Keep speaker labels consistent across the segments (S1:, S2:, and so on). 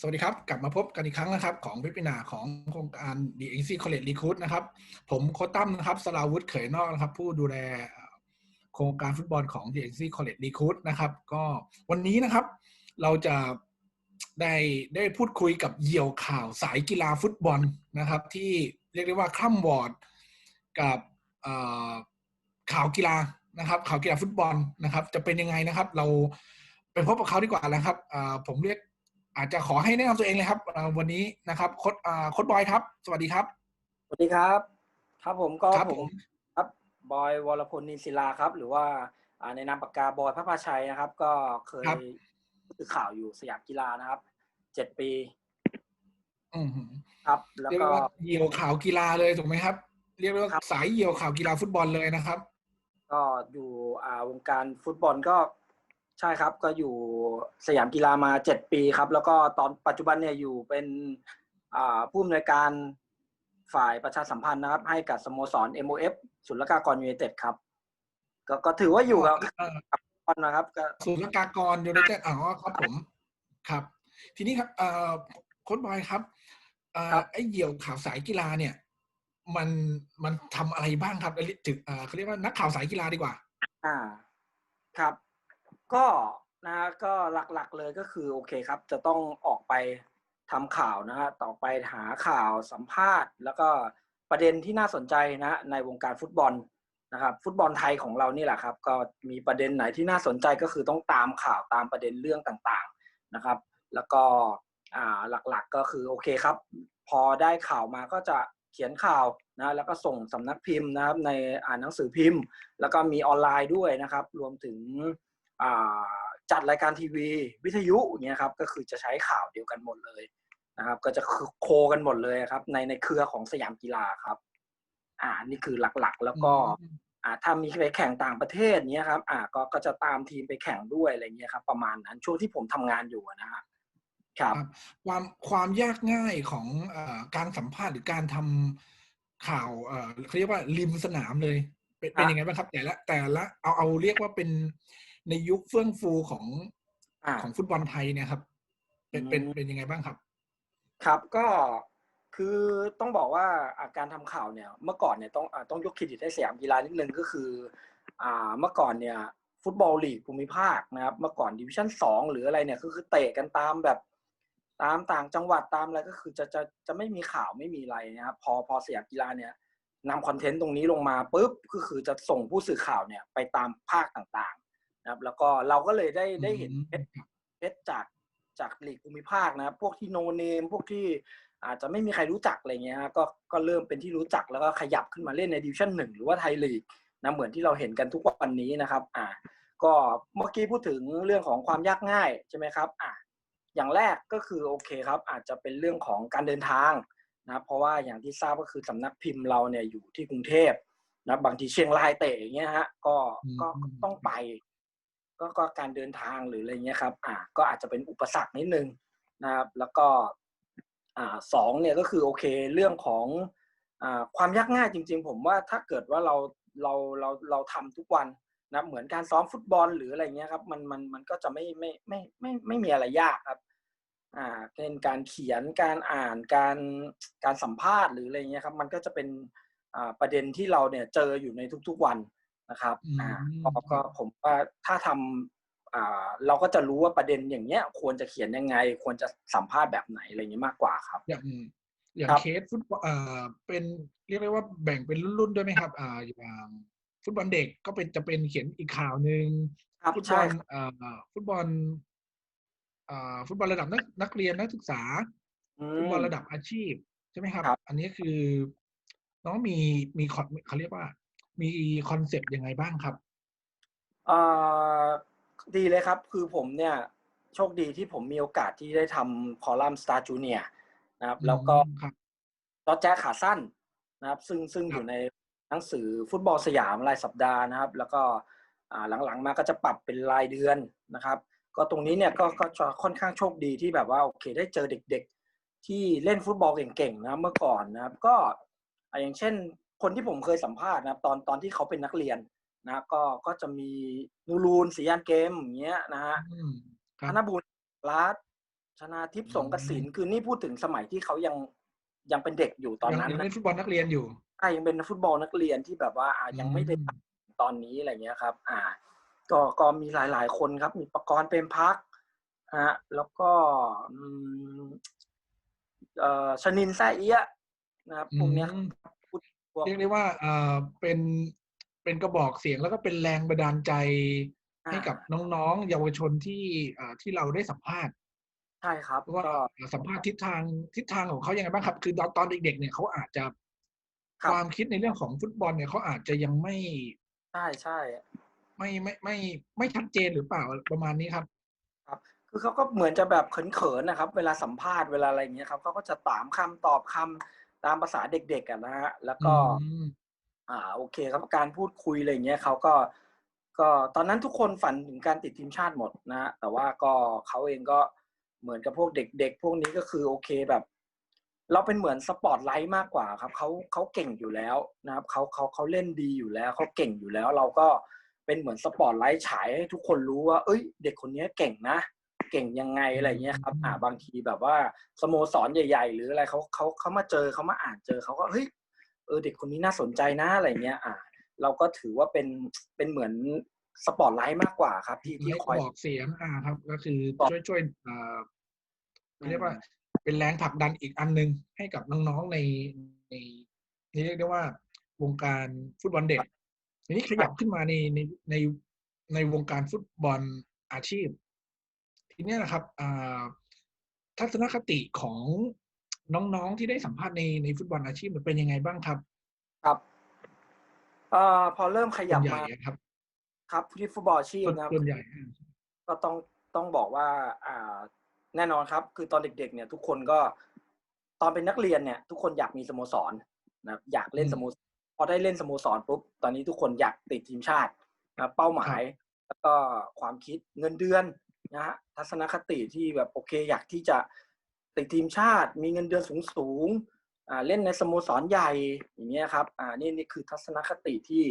S1: สวัสดีครับ กลับมาพบกันอีกครั้งนะครับ ของวิปินาของโครงการ The a c College Recruit นะครับ ผมโคตั้มนะครับสลาวุฒิเขยนอกนะครับ ผู้ดูแลโครงการฟุตบอลของ The a c College Recruit นะครับ ก็วันนี้นะครับ เราจะได้ได้พูดคุยกับเหยี่ยวข่าวสายกีฬาฟุตบอลนะครับ ที่เรียกได้ว่าคล่ำวอดกับข่าวกีฬานะครับ ข่าวกีฬาฟุตบอลนะครับ จะเป็นยังไงนะครับ เราไปพบกับเขาดีกว่านะครับผมเรียก อาจจะขอให้แนะนำตัวเองเลยครับวันนี้นะครับโค้ดโค้ดบอยครับ สวัสดีครับ
S2: สวัสดีครับ ครับผมก็
S1: ครับ
S2: ผ
S1: ผมม
S2: ครับบอยวรพลนินศิลาครับ หรือว่าอ่าในนามปากกาบอยพระพาชัยนะครับ ก็เคย
S1: ครับ
S2: ผู้สื่อข่าวอยู่สยามกีฬานะครับเจ็ดปี
S1: อืม
S2: ครับ แล้ว
S1: เรียก
S2: ก็
S1: ได้ว่าเหยี่ยวข่าวกีฬาเลยถูกไหมครับ เรียกได้ว่า
S2: ครับ
S1: สายเหยี่ยวข่าวกีฬาฟุตบอลเลยนะครับ
S2: ก็อยู่อ่าวงการฟุตบอลก็ ใช่ครับก็อยู่สยามกีฬามาเจ็ดปีครับ แล้วก็ตอนปัจจุบันเนี่ยอยู่เป็นอ่าผู้อำนวยการฝ่ายประชาสัมพันธ์นะครับ ให้กับสโมสร MOF ศุลกากรยูไนเต็ดครับก็ก็ถือว่าอยู่กับ
S1: เอ่อ
S2: ฟุตบอลนะครับก็
S1: ศูนย์กากรยูไนเต็ดอ๋อครับผมครับ ทีนี้ครับเอ่อโค้ดบอยครับเอ่อ
S2: ครับ
S1: ไอ้เหยี่ยวข่าวสายกีฬาเนี่ย มันมันทำอะไรบ้างครับถึงเอ่อเขาเรียกว่านักข่าวสายกีฬาดีกว่า
S2: อ่า ครับ ก็นะฮะก็หลักๆเลยก็คือโอเคครับ จะต้องออกไปทำข่าวนะฮะต่อไปหาข่าวสัมภาษณ์ แล้วก็ประเด็นที่น่าสนใจนะในวงการฟุตบอลนะครับฟุตบอลไทยของเรานี่แหละครับ ก็มีประเด็นไหนที่น่าสนใจก็คือต้องตามข่าวตามประเด็นเรื่องต่างๆนะครับ แล้วก็อ่าหลักๆก็คือโอเคครับ พอได้ข่าวมาก็จะเขียนข่าวนะแล้วก็ส่งสำนักพิมพ์นะครับในอ่านหนังสือพิมพ์ แล้วก็มีออนไลน์ด้วยนะครับ รวมถึง จัดรายการทีวีวิทยุอย่างเงี้ยครับก็คือจะใช้ข่าวเดียวกันหมดเลยนะครับ ก็จะโคกันหมดเลยครับ ในในเครือของสยามกีฬาครับ อ่านี่คือหลักๆ แล้วก็
S1: อืม
S2: อ่าถ้ามีไปแข่งต่างประเทศเนี้ยครับ อ่าก็ก็จะตามทีมไปแข่งด้วยอะไรเงี้ยครับ ประมาณนั้นช่วงที่ผมทำงานอยู่อะนะฮะครับ
S1: ครับ ความความยากง่ายของเออการสัมภาษณ์หรือการทำข่าวเออเขาเรียกว่าริมสนามเลย เป็นเป็น
S2: ครับ
S1: ยังไงบ้างครับ แต่ละแต่ละเอาเอาเรียกว่าเป็น ในยุคเฟื่องฟูของ
S2: อ่า
S1: ของฟุตบอลไทยเนี่ยครับ เป็นเป็น
S2: อืม
S1: เป็นยังไงบ้างครับ
S2: ครับก็คือต้องบอกว่าอ่าการทำข่าวเนี่ย เมื่อก่อนเนี่ยต้องอ่าต้องยกเครดิตให้สยามกีฬานิดนึงก็คือ อ่าเมื่อก่อนเนี่ย ฟุตบอลลีกภูมิภาคนะครับ เมื่อก่อนดิวิชั่นสองหรืออะไรเนี่ยก็คือเตะกันตามแบบตามต่างจังหวัดตามอะไรก็คือจะจะจะไม่มีข่าวไม่มีอะไรนะครับพอพอสยามกีฬาเนี่ยนำคอนเทนต์ตรงนี้ลงมาปุ๊บก็คือจะส่งผู้สื่อข่าวเนี่ยไปตามภาคต่างๆ นะครับ แล้วก็เราก็เลยได้ได้เห็น
S1: อืม
S2: เพชรเพชรจากจากลีกภูมิภาคนะครับ พวกที่โนเนม พวกที่อาจจะไม่มีใครรู้จักอะไรเงี้ยฮะก็ก็เริ่มเป็นที่รู้จักแล้วก็ขยับขึ้นมาเล่นในดิวิชั่นหนึ่งหรือว่าไทยลีกนะเหมือนที่เราเห็นกันทุกวันนี้นะครับ อ่า ก็เมื่อกี้พูดถึงเรื่องของความยากง่ายใช่ไหมครับ อ่าอย่างแรกก็คือโอเคครับ อาจจะเป็นเรื่องของการเดินทางนะเพราะว่าอย่างที่ทราบก็คือสำนักพิมพ์เราเนี่ยอยู่ที่กรุงเทพนะบางทีเชียงรายเตะอย่างเงี้ยฮะก็ก็
S1: อืม
S2: ต้องไป ก็ก็การเดินทางหรืออะไรเงี้ยครับอ่าก็อาจจะเป็นอุปสรรคนิดนึงนะครับ แล้วก็อ่าสองเนี่ยก็คือโอเคเรื่องของอ่าความยากง่ายจริง ๆ ผมว่าถ้าเกิดว่าเราเราเราเราทำทุกวันนะเหมือนการซ้อมฟุตบอลหรืออะไรเงี้ยครับมันมันมันก็จะไม่ไม่ไม่ไม่ไม่มีอะไรยากครับอ่าเป็นการเขียนการอ่านการการสัมภาษณ์หรืออะไรเงี้ยครับมันก็จะเป็นอ่าประเด็นที่เราเนี่ยเจออยู่ในทุกๆวัน นะครับอ่า
S1: อืม
S2: ก็ก็ผมว่าถ้าทำอ่าเราก็จะรู้ว่าประเด็นอย่างเงี้ย ควรจะเขียนยังไง ควรจะสัมภาษณ์แบบไหนอะไรเงี้ยมากกว่าครับ
S1: อย่างอย่าง
S2: ครับ
S1: เคสฟุตบอลเอ่อเป็นเรียกได้ว่าแบ่งเป็นรุ่นๆด้วยไหมครับอ่าอย่างฟุตบอลเด็กก็เป็นจะเป็นเขียนอีกข่าวหนึ่ง
S2: ครับ
S1: ฟุตบ
S2: ใช่
S1: อล
S2: ครับ
S1: เอ่อฟุตบอลเอ่อฟุตบอลระดับนักนักเรียนนักศึกษา
S2: อื
S1: ฟุตบอล
S2: ม
S1: ระดับอาชีพใช่ไหมครับ
S2: ครับ
S1: อันนี้คือน้องมีมีคอนเขาเรียกว่า มีคอนเซปต์ยังไงบ้างครับ
S2: เอ่อดีเลยครับ คือผมเนี่ยโชคดีที่ผมมีโอกาสที่ได้ทำคอลัมน์ Star Junior นะครับ แล้วก็
S1: อืมครับ
S2: จอแจ๊ขาสั้นนะครับ ซึ่งซึ่ง
S1: ครับ
S2: อยู่ในหนังสือฟุตบอลสยามรายสัปดาห์นะครับ แล้วก็อ่าหลังๆมาก็จะปรับเป็นรายเดือนนะครับ ก็ตรงนี้เนี่ยก็ก็จะค่อนข้างโชคดีที่แบบว่าโอเคได้เจอเด็ก ๆ ที่เล่นฟุตบอลเก่งๆนะครับเมื่อก่อนนะครับ ก็อ่าอย่างเช่น คนที่ผมเคยสัมภาษณ์นะครับตอนตอนที่เขาเป็นนักเรียนนะครับก็ก็จะมีนูรูนสียานเกมอย่างเงี้ยนะฮะ
S1: อืมค
S2: ธ
S1: รับ
S2: นบุญรัตน์ชนาทิพย์สงกสินคือนี่พูดถึงสมัยที่เขายังยังเป็นเด็กอยู่ตอนนั้น
S1: ยัง
S2: นะ
S1: เล่นฟุตบอลนักเรียนอยู่
S2: ใช่ยังเป็นฟุตบอลนักเรียนที่แบบว่าอ่ายังไม่ได้
S1: อืม
S2: ตอนนี้อะไรเงี้ยครับ อ่า ก็ก็มีหลาย ๆ คนครับ มีประกรณ์เป็นพักฮะแล้วก็อืมเอ่อชนินแซ่เอียะนะครับพวกเนี้ย
S1: อืม
S2: พูดพวก
S1: เรียกได้ว่าเอ่อเป็นเป็นกระบอกเสียงแล้วก็เป็นแรงบันดาลใจ
S2: อ่า
S1: ให้กับน้องๆ เยาวชนที่เอ่อที่เราได้สัมภาษณ์
S2: ใช่ครับ
S1: ว่า
S2: ก็
S1: สัมภาษณ์ทิศทางทิศทางของเขายังไงบ้างครับ คือตอนตอนเด็กๆเนี่ยเขาอาจจะ
S2: ครับ
S1: ความคิดในเรื่องของฟุตบอลเนี่ยเขาอาจจะยังไม่
S2: ใช่ใช่
S1: ไม่ไม่ไม่ไม่ชัดเจนหรือเปล่าประมาณนี้ครับ
S2: คือเขาก็เหมือนจะแบบเขินๆนะครับ เวลาสัมภาษณ์เวลาอะไรอย่างเงี้ยครับเขาก็จะถามคำตอบคำ ตามภาษาเด็กๆอะนะฮะแล้วก็
S1: อืม
S2: อ่าโอเคครับการพูดคุยอะไรอย่างเงี้ยเขาก็ ก็ตอนนั้นทุกคนฝันถึงการติดทีมชาติหมดนะฮะแต่ว่าก็เขาเองก็เหมือนกับพวกเด็ก ๆ พวกนี้ก็คือโอเคแบบ เราเป็นเหมือนสปอตไลท์มากกว่าครับเขาเขาเก่งอยู่แล้วนะครับเขาเขาเขาเล่นดีอยู่แล้วเขาเก่งอยู่แล้ว เราก็เป็นเหมือนสปอตไลท์ฉายให้ทุกคนรู้ว่า เอ้ย เด็กคนนี้เก่งนะ เก่งยังไงอะไรเงี้ยครับอ่าบางทีแบบว่าสโมสรใหญ่ ๆ หรืออะไรเขาเขาเขามาเจอเขามาอ่านเจอเขาก็เฮ้ยเออเด็กคนนี้น่าสนใจนะอะไรเงี้ยอ่า เราก็ถือว่าเป็นเป็นเหมือนสปอตไลท์มากกว่าครับที่ที่
S1: ให้
S2: คอย
S1: บอกเสียงอ่าครับ ก็คือ
S2: บอก
S1: ช่วยช่วยเอ่อเรียกว่าเป็นแรงผลักดันอีกอันหนึ่งให้กับน้องๆในในนี่เรียกได้ว่าวงการฟุตบอลเด็กทีนี้ขยับขึ้นมาในในในในวงการฟุตบอลอาชีพ ทีเนี้ยนะครับอ่าทัศนคติของน้องๆที่ได้สัมภาษณ์ในในฟุตบอลอาชีพมันเป็นยังไงบ้างครับ
S2: ครับเอ่อพอเริ่มข
S1: ส่
S2: ยั
S1: ว
S2: บ
S1: นใหญ่
S2: มา
S1: อะครับ
S2: ครับที่ฟุตบอลอาชีพ
S1: ส่วน
S2: นะครับ
S1: ส่วนใหญ่อ่า
S2: ก็ต้องต้องบอกว่า อ่า แน่นอนครับ คือตอนเด็ก ๆ เนี่ย ทุกคนก็ตอนเป็นนักเรียนเนี่ย ทุกคนอยากมีสโมสรนะครับ อยากเล่นสโมสรพอได้เล่นสโมสรปุ๊บตอนนี้ทุกคนอยากติดทีมชาตินะครับเป้าหมาย แล้วก็ความคิดเงินเดือน นะฮะทัศนคติที่แบบโอเคอยากที่จะติดทีมชาติ มีเงินเดือนสูงสูงๆอ่าเล่นในสโมสรใหญ่อย่างเงี้ยครับอ่านี่นี่คือทัศนคติที่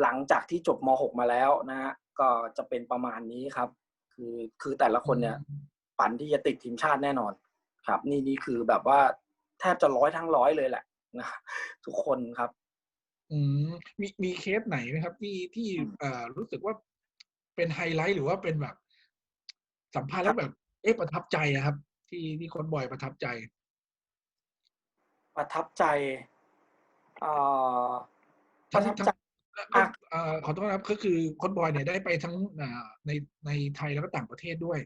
S2: หลังจากที่จบม .6 มาแล้วนะฮะก็จะเป็นประมาณนี้ครับ คือคือแต่ละคนเนี่ยฝันที่จะติดทีมชาติแน่นอน ครับ นี่นี่คือแบบว่าแทบจะร้อยทั้งร้อยเลยแหละนะทุกคนครับ
S1: อืมมีมีเคสไหนไหมครับ ที่ที่
S2: อืม
S1: เอ่อรู้สึกว่าเป็นไฮไลท์หรือว่าเป็นแบบ สัมภาษณ์แล้วแบบเอ๊ะประทับใจอะครับ ที่ที่โคนบอยประทับใจ
S2: ประทับใจเอ่อป
S1: ทั้ง
S2: ระทับ
S1: ทั้ง
S2: ใจ
S1: ก็
S2: อะ
S1: เอ่อขอโทษนะครับก็คือโคนบอยเนี่ยได้ไปทั้งอ่าในในไทยแล้วก็ต่างประเทศด้วย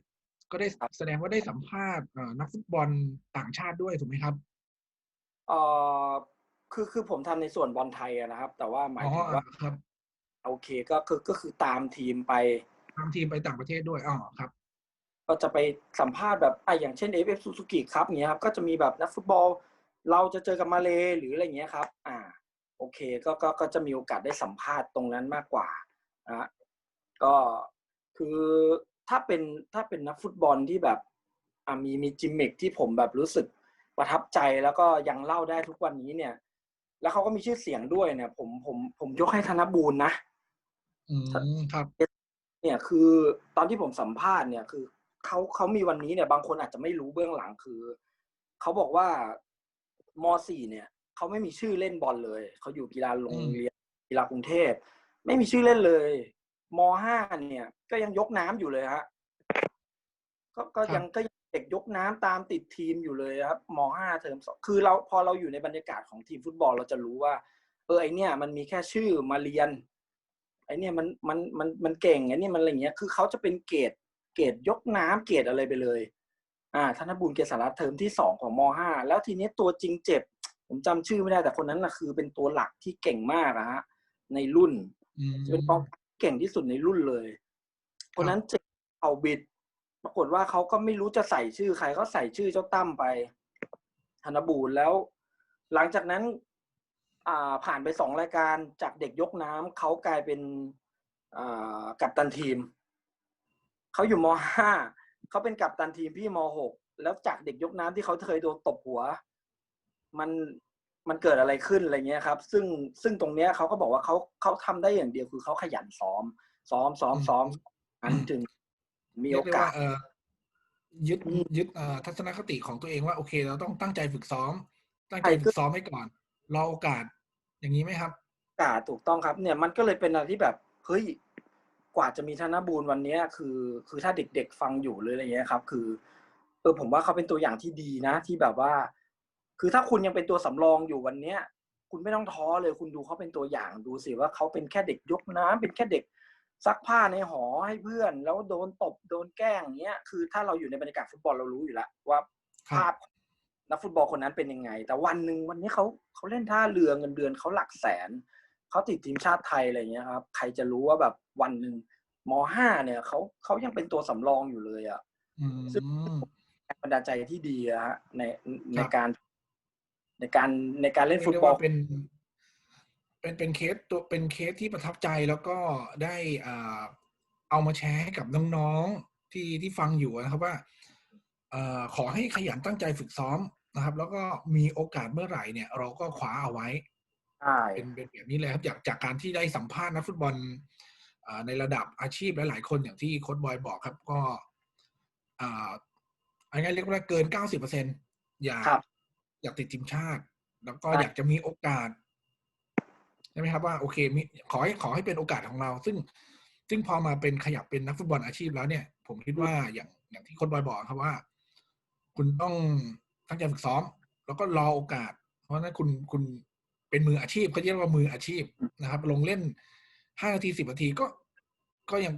S1: ก็ได้แสดงว่าได้สัมภาษณ์เอ่อนักฟุตบอลต่างชาติด้วยถูกไหมครับ
S2: เอ่อคือคือผมทำในส่วนบอลไทยอะนะครับ แต่ว่าหมาย
S1: อ๋อ
S2: ถึงว่า
S1: ครับ
S2: โอเคก็คือก็คือตามทีมไป
S1: ทำทีมไปต่างประเทศด้วยอ๋อครับ
S2: ก็จะไปสัมภาษณ์แบบอะอย่างเช่น FF Suzuki ครับเงี้ยครับก็จะมีแบบนักฟุตบอล เราจะเจอกับมาเลหรืออะไรเงี้ยครับ อ่า โอเคก็ก็ก็จะมีโอกาสได้สัมภาษณ์ตรงนั้นมากกว่านะฮะก็คือถ้าเป็นถ้าเป็นนักฟุตบอลที่แบบอ่ามีมีจิมมิกที่ผมแบบรู้สึกประทับใจแล้วก็ยังเล่าได้ทุกวันนี้เนี่ย แล้วเขาก็มีชื่อเสียงด้วยเนี่ย ผมผมผมยกให้ธนบูรณ์นะ
S1: อืมครับ
S2: เนี่ยคือตอนที่ผมสัมภาษณ์เนี่ยคือ เขาเขามีวันนี้เนี่ย บางคนอาจจะไม่รู้เบื้องหลังคือเขาบอกว่ามสี่เนี่ยเขาไม่มีชื่อเล่นบอลเลยเขาอยู่กีฬาโรงเรียนกีฬากรุงเทพไม่มีชื่อเล่นเลยมห้าเนี่ย ก็ยังยกน้ำอยู่เลยฮะก็ก็ยังก็ยังเด็กยกน้ำตามติดทีมอยู่เลยครับมห้าเทอมสองคือเราพอเราอยู่ในบรรยากาศของทีมฟุตบอลเราจะรู้ว่า เออไอเนี่ย มันมีแค่ชื่อมาเรียนไอเนี่ยมันมันมันมันเก่งไอเนี่ยมันอะไรเงี้ยคือเขาจะเป็นเกรด เกรดยกน้ำเกรดอะไรไปเลย อ่าธนบุญเกษรัตน์เทอมที่สองของมห้าแล้วทีนี้ตัวจริงเจ็บ ผมจำชื่อไม่ได้แต่คนนั้นนะคือเป็นตัวหลักที่เก่งมากอะฮะในรุ่น
S1: อืม
S2: เป็นกองเก่งที่สุดในรุ่นเลย คนนั้นเจ็บเอาบิด ปรากฏว่าเขาก็ไม่รู้จะใส่ชื่อใครเขาใส่ชื่อเจ้าตั้มไปธนบูรณ์แล้ว หลังจากนั้น อ่าผ่านไปสองรายการจากเด็กยกน้ำเขากลายเป็น อ่ากัปตันทีม เขาอยู่มห้าเขาเป็นกัปตันทีมพี่มหกแล้วจากเด็กยกน้ำที่เขาเคยโดนตบหัว มันมันเกิดอะไรขึ้นอะไรเงี้ยครับ ซึ่งซึ่งตรงเนี้ยเขาก็บอกว่าเขาเขาทำได้อย่างเดียวคือเขาขยันซ้อม ซ้อมซ้อมซ้อมอันถึงมี
S1: เรี
S2: โอย
S1: กได้
S2: กา
S1: ว่า
S2: ส
S1: เออยึด
S2: อืม
S1: ยึดเอ่อทัศนคติของตัวเองว่าโอเค เราต้องตั้งใจฝึกซ้อม ตั้งใจฝึกซ้อมให้ก่อนรอโอกาสอย่างนี้ไหมครับ
S2: อ่าถูกต้องครับ เนี่ยมันก็เลยเป็นอะไรที่แบบเฮ้ย กว่าจะมีธนบูรณ์วันเนี้ยคือ คือถ้าเด็กๆฟังอยู่หรืออะไรเงี้ยครับ คือเออผมว่าเขาเป็นตัวอย่างที่ดีนะที่แบบว่า คือถ้าคุณยังเป็นตัวสำรองอยู่วันเนี้ย คุณไม่ต้องท้อเลยคุณดูเขาเป็นตัวอย่างดูสิว่าเขาเป็นแค่เด็กยกน้ำเป็นแค่เด็กซักผ้าในหอให้เพื่อน แล้วโดนตบโดนแกล้งอย่างเงี้ยคือถ้าเราอยู่ในบรรยากาศฟุตบอลเรารู้อยู่แล้วว่า
S1: ครับ
S2: ภาพนักฟุตบอลคนนั้นเป็นยังไง แต่วันหนึ่งวันนี้เขาเขาเล่นท่าเรือเงินเดือนเขาหลักแสน เขาติดทีมชาติไทยอะไรเงี้ยครับ ใครจะรู้ว่าแบบวันหนึ่งมห้าเนี่ยเขาเขายังเป็นตัวสำรองอยู่เลยอะ
S1: อืม
S2: แรงบันดาลใจที่ดีอะฮะในใน
S1: ครับ
S2: การในการในการเล่น
S1: เรีย
S2: ฟุ
S1: ก
S2: ต
S1: ได้
S2: บอล
S1: ว่าเป็นเป็นเป็นเคสตัวเป็นเคสที่ประทับใจแล้วก็ได้อ่าเอามาแชร์ให้กับน้องๆที่ที่ฟังอยู่นะครับว่าเอ่อขอให้ขยันตั้งใจฝึกซ้อมนะครับ แล้วก็มีโอกาสเมื่อไหร่เนี่ย เราก็คว้าเอาไว้
S2: ใช่
S1: เป็นเป็นแบบนี้เลยครับจากจากการที่ได้สัมภาษณ์นักฟุตบอลอ่าในระดับอาชีพหลายๆคนอย่างที่โค้ชบอยบอกครับ ก็อ่าอันนี้เรียกว่าเกินเก้าสิบเปอร์เซ็นอยาก
S2: ครับ
S1: อยากติดทีมชาติ แล้วก็
S2: ใช่
S1: อยากจะมีโอกาสใช่ไหมครับว่าโอเคมีขอให้ขอให้เป็นโอกาสของเรา ซึ่งซึ่งพอมาเป็นขยับเป็นนักฟุตบอลอาชีพแล้วเนี่ย ผมคิดว่าอย่างอย่างที่โค้ชบอยบอกครับว่า คุณต้องตั้งใจฝึกซ้อม แล้วก็รอโอกาส เพราะฉะนั้นคุณคุณ เป็นมืออาชีพเขาเรียกว่ามืออาชีพนะครับ ลงเล่นห้านาทีสิบนาทีก็ก็ยัง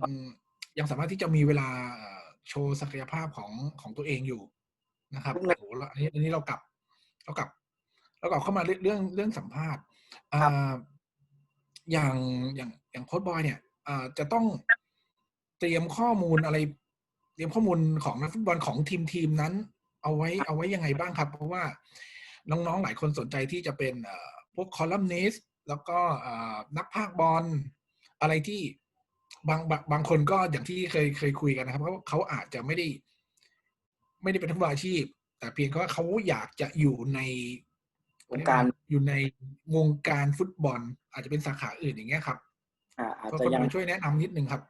S1: ยังสามารถที่จะมีเวลาเอ่อโชว์ศักยภาพของของตัวเองอยู่นะครับ
S2: ทุก
S1: โอ้
S2: นา
S1: โหแล้วอันนี้อันนี้เรากลับเรากลับเรากลับเข้ามาเรื่องเรื่องเรื่องสัมภาษณ์อ่าอย่างอย่างอย่างโค้ชบอยเนี่ยอ่าจะต้องเตรียมข้อมูลอะไร เตรียมข้อมูลของนักฟุตบอลของทีมทีมนั้น เอาไว้เอาไว้ยังไงบ้างครับ เพราะว่าน้องๆหลายคนสนใจที่จะเป็นเอ่อ พวกคอลัมนิสต์แล้วก็เอ่อนักพากย์บอลอะไรที่บางบางบางคนก็อย่างที่เคยเคยคุยกันนะครับเขาเขาอาจจะไม่ได้ ไม่ได้เป็นนักฟุตบอลอาชีพ แต่เพียงแค่ว่าเขาอยากจะอยู่ใน
S2: วงการ
S1: อยู่ในวงการฟุตบอล อาจจะเป็นสาขาอื่นอย่างเงี้ยครับ
S2: อ่าอาจ
S1: ก็
S2: จะ
S1: คน
S2: ยัง
S1: มาช่วยแนะนำนิดนึงครับ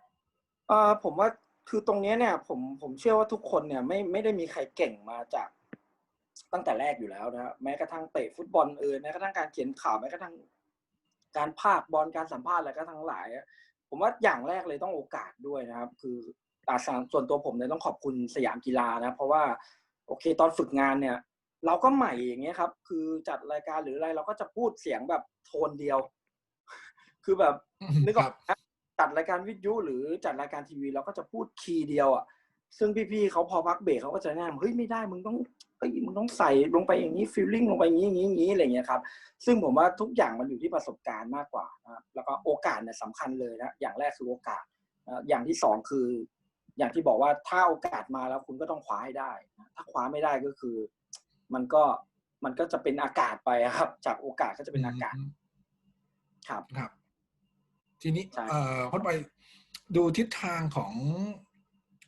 S2: เออผมว่าคือตรงเนี้ยเนี่ย ผมผมเชื่อว่าทุกคนเนี่ยไม่ไม่ได้มีใครเก่งมาจาก ตั้งแต่แรกอยู่แล้วนะฮะแม้กระทั่งเตะฟุตบอลเอยแม้กระทั่งการเขียนข่าวแม้กระทั่งการพากย์บอลการสัมภาษณ์อะไรก็ทั้งหลายอะผมว่าอย่างแรกเลยต้องโอกาสด้วยนะครับ คืออาสาส่วนตัวผมเนี่ยต้องขอบคุณสยามกีฬานะ เพราะว่าโอเคตอนฝึกงานเนี่ย เราก็ใหม่อย่างเงี้ยครับ คือจัดรายการหรืออะไรเราก็จะพูดเสียงแบบโทนเดียว คือแบบนึกออกไหมจัดรายการวิทยุหรือจัดรายการทีวีเราก็จะพูดคีย์เดียวอะ ซึ่งพี่ๆเขาพอพักเบรกเขาก็จะแนะนำเฮ้ยไม่ได้มึงต้องเฮ้ยมึงต้องใส่ลงไปอย่างนี้ฟิลลิ่งลงไปอย่างนี้อย่างนี้อย่างนี้อะไรอย่างเงี้ยครับ ซึ่งผมว่าทุกอย่างมันอยู่ที่ประสบการณ์มากกว่านะครับแล้วก็โอกาสเนี่ยสำคัญเลยนะอย่างแรกคือโอกาสนะอย่างที่สองคือ อย่างที่บอกว่าถ้าโอกาสมาแล้วคุณก็ต้องคว้าให้ได้นะถ้าคว้าไม่ได้ก็คือ มันก็มันก็จะเป็นอากาศไปอะครับ จากโอกาสก็จะเป็นอากาศ
S1: ม
S2: ครับ
S1: ครับ ทีนี้
S2: ใช่
S1: เอ่อพ้นไปดูทิศทางของ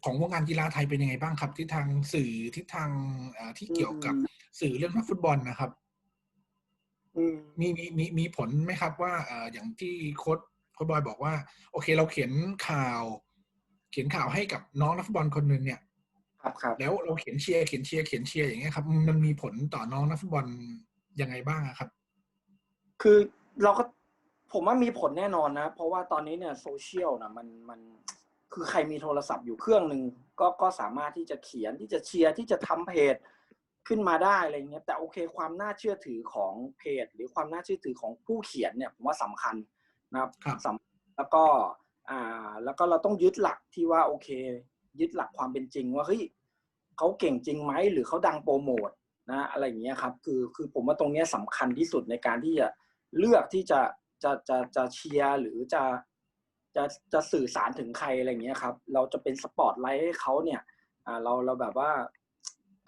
S1: ของวงการกีฬาไทยเป็นยังไงบ้างครับทิศทางสื่อทิศทางเอ่อที่เกี่ยวกับสื่อเรื่องนักฟุตบอลนะครับ
S2: อืม
S1: มีมีมีมีผลไหมครับว่าเอ่ออย่างที่โค้ดโค้ดบอยบอกว่า โอเค เราเขียนข่าว เขียนข่าวให้กับน้องนักฟุตบอลคนหนึ่งเนี่ย
S2: ครับครับ
S1: แล้วเราเขียนเชียร์เขียนเชียร์เขียนเชียร์อย่างเงี้ยครับ มันมีผลต่อน้องนักฟุตบอลยังไงบ้างอะครับ
S2: คือเราก็ผมว่ามีผลแน่นอนนะ เพราะว่าตอนนี้เนี่ยโซเชียลนะมันมัน คือใครมีโทรศัพท์อยู่เครื่องหนึ่งก็ก็สามารถที่จะเขียนที่จะเชียร์ที่จะทำเพจขึ้นมาได้อะไรเงี้ยแต่โอเค ความน่าเชื่อถือของเพจ หรือความน่าเชื่อถือของผู้เขียนเนี่ยผมว่าสำคัญนะครับ
S1: ครับ
S2: สำแล้วก็อ่าแล้วก็เราต้องยึดหลักที่ว่าโอเค ยึดหลักความเป็นจริงว่าเฮ้ยเขาเก่งจริงไหมหรือเขาดังโปรโมทนะอะไรอย่างเงี้ยครับคือคือผมว่าตรงเนี้ยสำคัญที่สุดในการที่จะเลือกที่จะจะจะจะเชียร์หรือจะ จะจะสื่อสารถึงใครอะไรอย่างเงี้ยครับ เราจะเป็นสปอตไลท์ให้เขาเนี่ยอ่าเราเราแบบว่า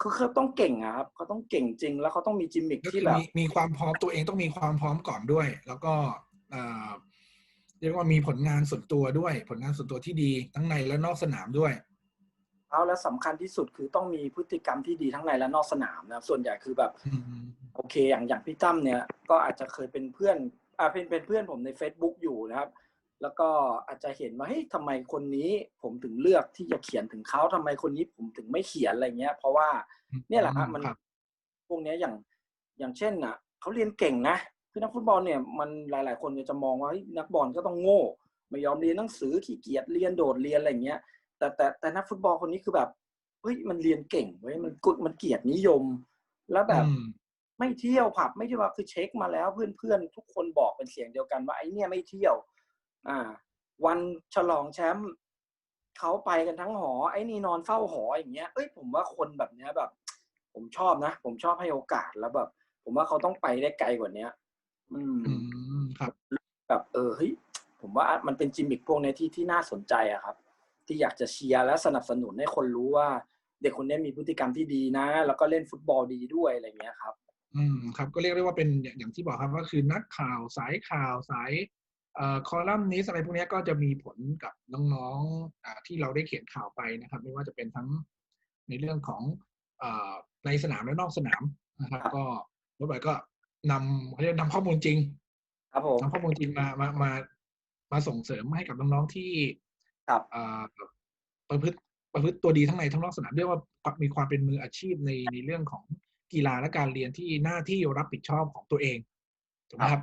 S2: คือเขาต้องเก่งอะครับเขาต้องเก่งจริง แล้วเขาต้องมีจิมมิก
S1: ก็คื
S2: ที่
S1: อ
S2: แบบ
S1: มีมีความพร้อมตัวเองต้องมีความพร้อมก่อนด้วย แล้วก็เอ่อเรียกว่ามีผลงานส่วนตัวด้วย ผลงานส่วนตัวที่ดีทั้งในและนอกสนามด้วย
S2: เอาและสำคัญที่สุดคือต้องมีพฤติกรรมที่ดีทั้งในและนอกสนามนะครับส่วนใหญ่คือแบบ
S1: อืม
S2: โอเคอย่างอย่างพี่ตั้มเนี่ยก็อาจจะเคยเป็นเพื่อนอ่าเป็นเป็นเพื่อนผมใน Facebook อยู่นะครับ แล้วก็อาจจะเห็นว่าเฮ้ยทำไมคนนี้ผมถึงเลือกที่จะเขียนถึงเขาทำไมคนนี้ผมถึงไม่เขียนอะไรเงี้ย เพราะว่าเนี่ยแหละฮะมัน
S1: ครับ
S2: พวกเนี้ยอย่างอย่างเช่นน่ะเขาเรียนเก่งนะคือนักฟุตบอลเนี่ยมันหลาย ๆ คนก็จะมองว่าเฮ้ยนักบอลก็ต้องโง่ไม่ยอมเรียนหนังสือขี้เกียจเรียนโดดเรียนอะไรเงี้ย แต่แต่แต่นักฟุตบอลคนนี้คือแบบเฮ้ยมันเรียนเก่งเว้ยมันกุมันเกียรตินิยม แล้วแบบ
S1: อืม
S2: ไม่เที่ยวผับไม่ที่ว่าคือเช็คมาแล้วเพื่อนๆทุกคนบอกเป็นเสียงเดียวกันว่าไอ้เนี่ยไม่เที่ยว อ่า วันฉลองแชมป์เขาไปกันทั้งหอ ไอ้นี่นอนเฝ้าหออย่างเงี้ย เอ้ยผมว่าคนแบบเนี้ยแบบ ผมชอบนะ ผมชอบให้โอกาสแล้วแบบ ผมว่าเขาต้องไปได้ไกลกว่าเนี้ย อืม
S1: อืมครับ
S2: แบบเออเฮ้ยผมว่ามันเป็นจิมมิกพวกเนี้ยที่ที่น่าสนใจอะครับ ที่อยากจะเชียร์และสนับสนุนให้คนรู้ว่า เด็กคนนี้มีพฤติกรรมที่ดีนะ แล้วก็เล่นฟุตบอลดีด้วยอะไรเงี้ยครับ
S1: อืมครับ ก็เรียกได้ว่าเป็นอย่างอย่างที่บอกครับว่าคือนักข่าวสายข่าวสายเอ่อ คอลัมนิสต์อะไรพวกเนี้ยก็จะมีผลกับน้องๆอ่าที่เราได้เขียนข่าวไปนะครับ ไม่ว่าจะเป็นทั้งในเรื่องของเอ่อในสนามและนอกสนามนะครับ
S2: ครับ
S1: ก็รถไฟก็นำเขาเรียกนำข้อมูลจริง
S2: ครับผม
S1: นำข้อมูลจริงมามามามาส่งเสริมให้กับน้องๆที่
S2: ครับ
S1: เอ่อประพฤติประพฤติตัวดีทั้งในทั้งนอกสนามเรียกว่ามีความเป็นมืออาชีพในในเรื่องของกีฬาและการเรียนที่หน้าที่รับผิดชอบของตัวเองถูกไหมครับ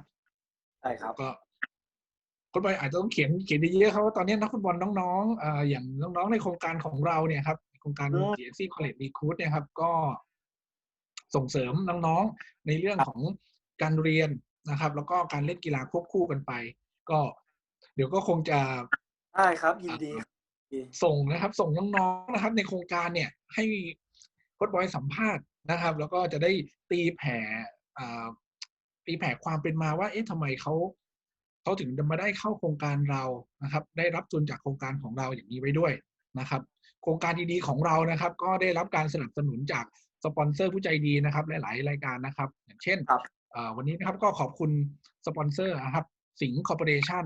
S2: ใช่ครับ
S1: ก็ คนบอลอาจจะต้องเขียนเขียนเยอะๆครับว่าตอนนี้นักฟุตบอลน้องๆเอ่ออย่างน้องๆในโครงการของเราเนี่ยครับโครงการ
S2: อืม
S1: GNC College Recruit เนี่ยครับ ก็ส่งเสริมน้องๆในเรื่องของการเรียนนะครับ แล้วก็การเล่นกีฬาควบคู่กันไป ก็ เดี๋ยวก็คงจะ
S2: ได้ครับยินดีครับยินดี
S1: ส่งนะครับ ส่งน้องๆนะครับ ในโครงการเนี่ย ให้โค้ชบอยสัมภาษณ์นะครับ แล้วก็จะได้ตีแผ่อ่าตีแผ่ความเป็นมาว่า เอ๊ะทำไมเขา เขาถึงมาได้เข้าโครงการเรานะครับ ได้รับทุนจากโครงการของเราอย่างนี้ไว้ด้วยนะครับ โครงการดีๆของเรานะครับ ก็ได้รับการสนับสนุนจากสปอนเซอร์ผู้ใจดีนะครับ หลายๆ รายการนะครับ อย่างเช่น
S2: ครับ
S1: เอ่อวันนี้นะครับก็ขอบคุณสปอนเซอร์นะครับ สิงห์คอร์ปอเรชั่น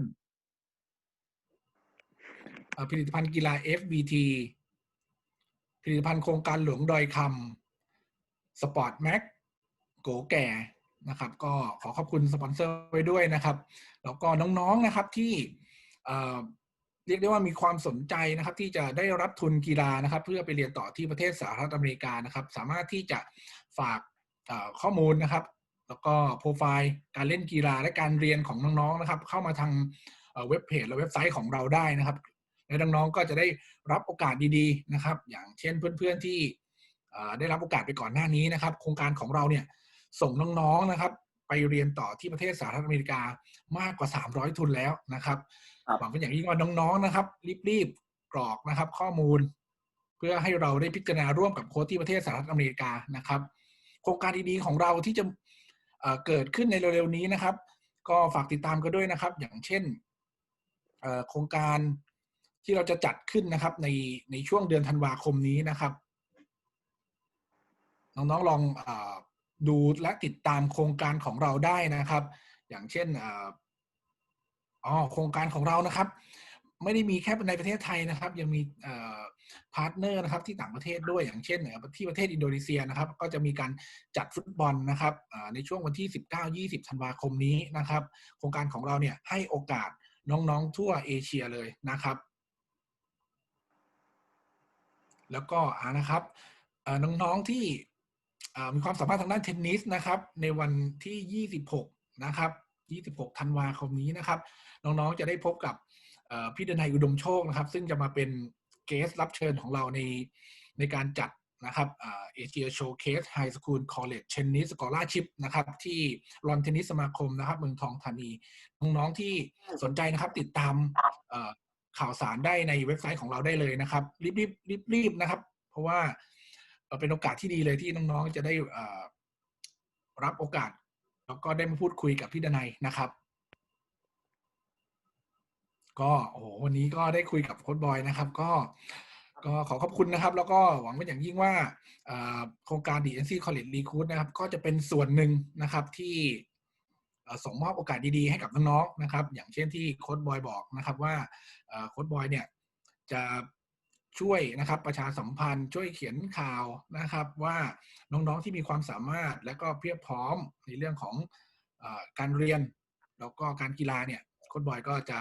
S1: เอ่อผลิตภัณฑ์กีฬา FBT ผลิตภัณฑ์โครงการหลวงดอยคำสปอร์ตแม็กโกแก่ นะครับ ก็ขอขอบคุณสปอนเซอร์ไว้ด้วยนะครับ แล้วก็น้องๆนะครับที่เรียกได้ว่ามีความสนใจนะครับ ที่จะได้รับทุนกีฬานะครับ เพื่อไปเรียนต่อที่ประเทศสหรัฐอเมริกานะครับ สามารถที่จะฝากข้อมูลนะครับ แล้วก็โปรไฟล์การเล่นกีฬาและการเรียนของน้องๆนะครับ เข้ามาทางเว็บเพจและเว็บไซต์ของเราได้นะครับและน้องๆก็จะได้รับโอกาสดีๆนะครับ อย่างเช่นเพื่อนๆที่ได้รับโอกาสไปก่อนหน้านี้นะครับ โครงการของเราเนี่ย ส่งน้องๆนะครับ ไปเรียนต่อที่ประเทศสหรัฐอเมริกามากกว่า 300 ทุนแล้วนะครับ
S2: ครับ
S1: หวังเป็นอย่างยิ่งว่าน้องๆนะครับ รีบๆกรอกนะครับ ข้อมูล เพื่อให้เราได้พิจารณาร่วมกับโค้ชที่ประเทศสหรัฐอเมริกานะครับ โครงการดีๆของเราที่จะเอ่อเกิดขึ้นในเร็วๆนี้นะครับ ก็ฝากติดตามกันด้วยนะครับ อย่างเช่นเอ่อโครงการที่เราจะจัดขึ้นนะครับ ในในช่วงเดือนธันวาคมนี้นะครับ น้องๆลองเออ ดูและติดตามโครงการของเราได้นะครับ อย่างเช่นอออ๋อโครงการของเรานะครับ ไม่ได้มีแค่ในประเทศไทยนะครับ ยังมีพาร์ทเนอร์นะครับที่ต่างประเทศด้วยอย่างเช่นที่ประเทศอินโดนีเซียนะครับ ก็จะมีการจัดฟุตบอลนะครับในช่วงวันที่ 19-20 ธันวาคมนี้นะครับ โครงการของเราเนี่ยให้โอกาสน้องๆ ทั่วเอเชียเลยนะครับ แล้วก็นะครับน้องๆที่ มีความสามารถทางด้านเทนนิสนะครับ ในวันที่ 26 นะครับ 26 ธันวาคมนี้นะครับ น้องๆ จะได้พบกับพี่เดนัยอุดมโชคนะครับ ซึ่งจะมาเป็นเกสรับเชิญของเราในในการจัดนะครับเอเชียโชว์เคสไฮสคูลคอลเลจเทนนิสกอร์ชิพนะครับ ที่รอนเทนนิสสมาคมนะครับ เมืองทองธานี น้องๆ ที่สนใจนะครับติดตามข่าวสารได้ในเว็บไซต์ของเราได้เลยนะครับ รีบๆรีบๆนะครับ เพราะว่า เอ่อเป็นโอกาสที่ดีเลยที่น้องๆจะได้รับโอกาส แล้วก็ได้มาพูดคุยกับพี่ดนัยนะครับ ก็โอ้โหวันนี้ก็ได้คุยกับโค้ชบอยนะครับ ก็ก็ขอขอบคุณนะครับ แล้วก็หวังเป็นอย่างยิ่งว่าโครงการ DNC College Recruit นะครับ ก็จะเป็นส่วนหนึ่งนะครับที่ส่งมอบโอกาสดีๆให้กับน้องๆนะครับ อย่างเช่นที่โค้ชบอยบอกนะครับว่าโค้ชบอยเนี่ยจะ ช่วยนะครับประชาสัมพันธ์ช่วยเขียนข่าวนะครับ ว่าน้องๆที่มีความสามารถและก็เพียบพร้อมในเรื่องของอการเรียน แล้วก็การกีฬาเนี่ยโค้ชบอยก็จะ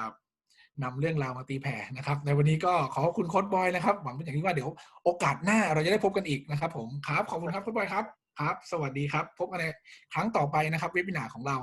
S1: นำเรื่องราวมาตีแผ่นะครับ ในวันนี้ก็ขอบคุณโค้ดบอยนะครับหวังเป็นอย่างยิ่งว่าเดี๋ยวโอกาสหน้าเราจะได้พบกันอีกนะครับผมครับขอบคุณครับโค้ดบอยครับครับ สวัสดีครับ พบกันในครั้งต่อไปนะครับเว็บินาของเรา